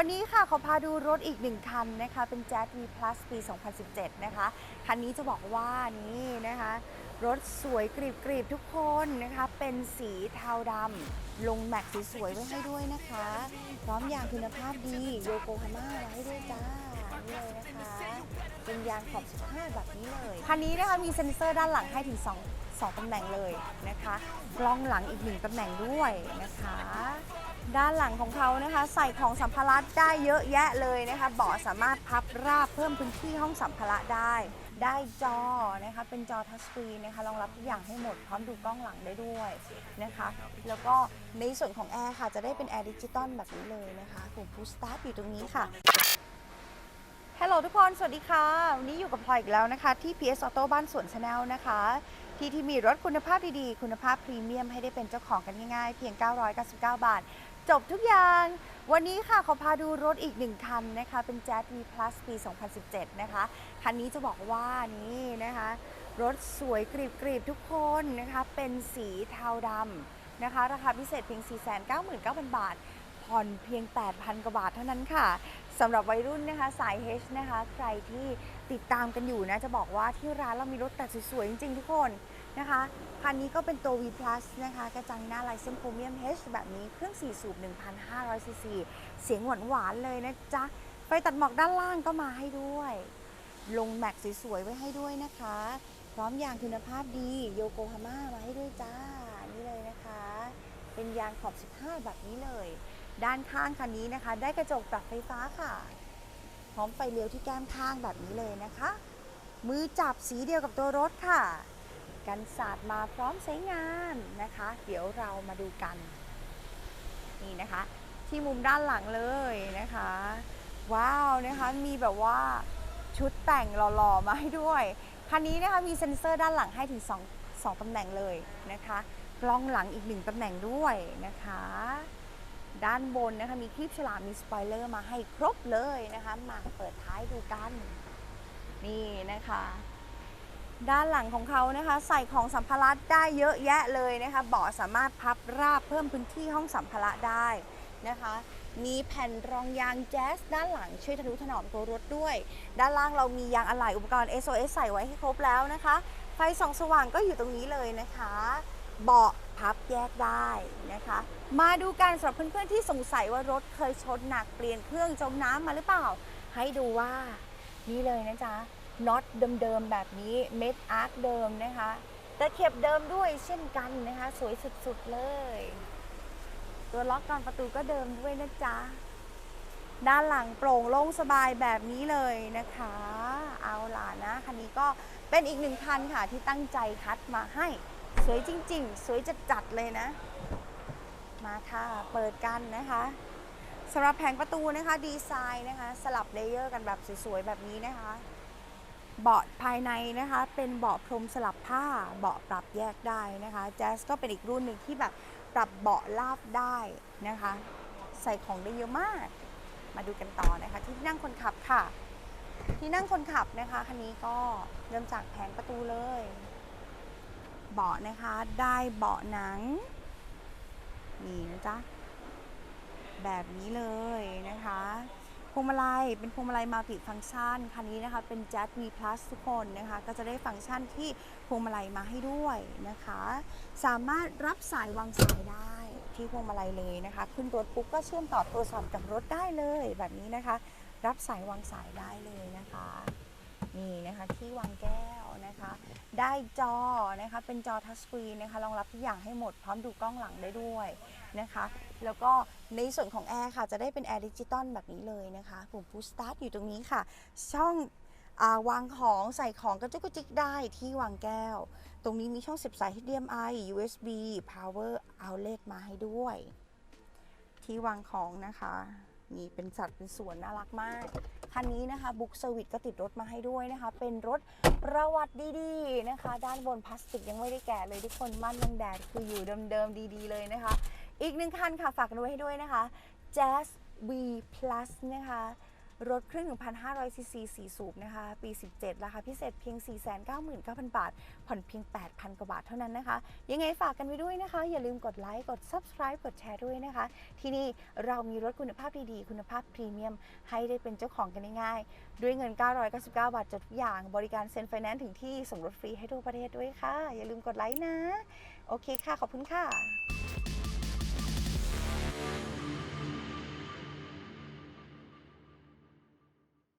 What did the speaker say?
วันนี้ค่ะขอพาดูรถอีกหนึ่งคันนะคะ เป็น Jazz V Plus ปี 2017 นะคะ คันนี้จะบอกว่านี่นะคะ รถสวยกรีบกรีบๆทุกคนนะคะ เป็นสีเทาดำลงแม็กซ์สวยๆไว้ให้ด้วยนะคะ พร้อมยางคุณภาพดีโยโกฮาม่าไว้ให้ด้วยจ้านี่เลยนะคะเป็นยางขอบ 15 แบบนี้เลย คันนี้นะคะมีเซ็นเซอร์ด้านหลังให้ถึง 2 2ตำแหน่งเลยนะคะ กล้องหลังอีกหนึ่งตำแหน่งด้วยนะคะ ด้านหลังของเขานะคะ ใส่ของสัมภาระได้เยอะแยะเลยนะคะเบาะสามารถพับราบเพิ่มพื้นที่ห้องสัมภาระได้ ได้จอนะคะ เป็นจอทัชสกรีนนะคะรองรับทุกอย่างให้หมดพร้อมดูกล้องหลังได้ด้วยนะคะ แล้วก็ในส่วนของแอร์ค่ะจะได้เป็นแอร์ดิจิตอลแบบนี้เลยนะคะปุ่มพุชสตาร์ทอยู่ตรงนี้ค่ะฮัลโหลทุกคน สวัสดีค่ะ วันนี้อยู่กับพลอยอีกแล้วนะคะ ที่ PS Auto บ้านสวนชาแนลนะคะ ที่ที่มีรถคุณภาพดีๆ คุณภาพพรีเมียมให้ได้เป็นเจ้าของกันง่ายๆ เพียง 999 บาท จบทุกอย่าง วันนี้ค่ะขอพาดูรถอีกหนึ่งคันนะคะ เป็น Jazz V Plus ปี 2017 นะคะ คันนี้จะบอกว่านี่นะคะ รถสวยกรีบกรีบๆทุกคนนะคะ เป็นสีเทาดำนะคะ ราคาพิเศษเพียง 499,000 บาท ผ่อนเพียง 8,000 กว่าบาทเท่านั้นค่ะสำหรับวัยรุ่นนะคะสาย H นะคะ ใครที่ติดตามกันอยู่นะ จะบอกว่าที่ร้านเรามีรถแต่สวยๆจริงๆทุกคน นะคะคันนี้ก็เป็นตัว V Plus นะคะ กระจังหน้าลายเส้นโครเมียม H แบบนี้เครื่อง4สูบ 1,500ซีซีเสียงหวานๆเลยนะจ๊ะไฟตัดหมอกด้านล่างก็มาให้ด้วย ลงแม็กสวยๆ ไว้ให้ด้วยนะคะ พร้อมยางคุณภาพดีโยโกฮาม่ามาให้ด้วยจ้า นี่เลยนะคะ เป็นยางขอบ 15 แบบนี้เลย ด้านข้างคันนี้นะคะ ได้กระจกปรับไฟฟ้าค่ะ พร้อมไฟเลี้ยวที่แก้มข้างแบบนี้เลยนะคะ มือจับสีเดียวกับตัวรถค่ะ กันสาดมาพร้อมใช้งานนะคะ เดี๋ยวเรามาดูกัน นี่นะคะ ที่มุมด้านหลังเลยนะคะ ว้าวนะคะมีแบบว่าชุดแต่งหล่อๆมาให้ด้วย คันนี้นะคะมีเซ็นเซอร์ด้านหลังให้ถึง 2 2ตำแหน่งเลยนะคะ กล้องหลังอีกหนึ่งตำแหน่งด้วยนะคะ ด้านบนนะคะมีคลิปฉลามมีสปอยเลอร์มาให้ครบเลยนะคะ มาเปิดท้ายดูกัน นี่นะคะ ด้านหลังของเขานะคะ ใส่ของสัมภาระได้เยอะแยะเลยนะคะเบาะสามารถพับราบเพิ่มพื้นที่ห้องสัมภาระได้นะคะ มีแผ่นรองยางแจ๊สด้านหลังช่วยทะนุถนอมตัวรถด้วย ด้านล่างเรามียางอะไหล่อุปกรณ์ SOS ใส่ไว้ให้ครบแล้วนะคะ ไฟส่องสว่างก็อยู่ตรงนี้เลยนะคะ เบาะพับแยกได้นะคะ มาดูกันสำหรับเพื่อนๆที่สงสัยว่ารถเคยชนหนักเปลี่ยนเครื่องจมน้ำมาหรือเปล่า ให้ดูว่านี่เลยนะจ๊ะ น็อตเดิมๆแบบนี้เม็ดอาร์คเดิมนะคะตะเข็บเดิมด้วยเช่นกันนะคะ สวยสุดๆเลย ตัวล็อกกอนประตูก็เดิมด้วยนะจ๊ะ ด้านหลังโปร่งโล่งสบายแบบนี้เลยนะคะ เอาล่ะนะคันนี้ก็เป็นอีกหนึ่งคันค่ะที่ตั้งใจคัดมาให้ สวยจริง ๆ สวยจัดๆเลยนะ มาค่ะเปิดกันนะคะสำหรับแผงประตูนะคะดีไซน์นะคะ สลับเลเยอร์กันแบบสวยๆแบบนี้นะคะ เบาะภายในนะคะเป็นเบาะพรมสลับผ้าเบาะปรับแยกได้นะคะแจ๊สก็เป็นอีกรุ่นหนึ่งที่แบบปรับเบาะลาบได้นะคะ ใส่ของได้เยอะมาก มาดูกันต่อนะคะ ที่นั่งคนขับค่ะ ที่นั่งคนขับนะคะคันนี้ก็เริ่มจากแผงประตูเลย เบาะนะคะได้เบาะหนังนี่นะจ๊ะแบบนี้เลยนะคะ วงมาลัยเป็นพวงมาลัยมัลติฟังก์ชันคันนี้นะคะเป็น Jazz V Plus ทุกคนนะคะก็จะได้ฟังก์ชันที่พวงมาลัยมาให้ด้วยนะคะ สามารถรับสายวางสายได้ที่พวงมาลัยเลยนะคะ ขึ้นรถปุ๊บก็เชื่อมต่อโทรศัพท์กับรถได้เลยแบบนี้นะคะ รับสายวางสายได้เลยนะคะ นี่นะคะที่วางแก้วนะคะ ได้จอนะคะเป็นจอทัชสกรีนนะคะรองรับทุกอย่างให้หมด พร้อมดูกล้องหลังได้ด้วยนะคะ แล้วก็ในส่วนของแอร์ค่ะ จะได้เป็นแอร์ดิจิตอลแบบนี้เลยนะคะปุ่มพุชสตาร์ทอยู่ตรงนี้ค่ะ ช่องาวางของใส่ของกระจุกกระจิกได้ที่วางแก้ว ตรงนี้มีช่องเสียบสาย HDMI USB Power Outlet มาให้ด้วย ที่วางของนะคะนี่เป็นสัดเป็นส่วนน่ารักมาก คันนี้นะคะบุ๊กเซอร์วิสก็ติดรถมาให้ด้วยนะคะ เป็นรถประวัติดีๆนะคะ ด้านบนพลาสติกยังไม่ได้แกะเลยทุกคนมั่นยังแดดคืออยู่เดิมๆดีๆเลยนะคะ อีกหนึ่งคันค่ะฝากไว้ให้ด้วยนะคะ Jazz V Plus นะคะ รถเครื่อง 1,500 ซีซีสีสูบนะคะ ปี 17 ราคาพิเศษเพียง 499,000 บาท ผ่อนเพียง 8,000 กว่าบาทเท่านั้นนะคะ ยังไงฝากกันไว้ด้วยนะคะ อย่าลืมกดไลค์ กด subscribe กดแชร์ด้วยนะคะ ที่นี่เรามีรถคุณภาพดีๆ คุณภาพพรีเมียม ให้ได้เป็นเจ้าของกันง่ายๆ ด้วยเงิน 999 บาทจดทุกอย่าง บริการเซ็นไฟแนนซ์ถึงที่ส่งรถฟรีให้ทั่วประเทศด้วยค่ะ อย่าลืมกดไลค์นะ โอเคค่ะ ขอบคุณค่ะ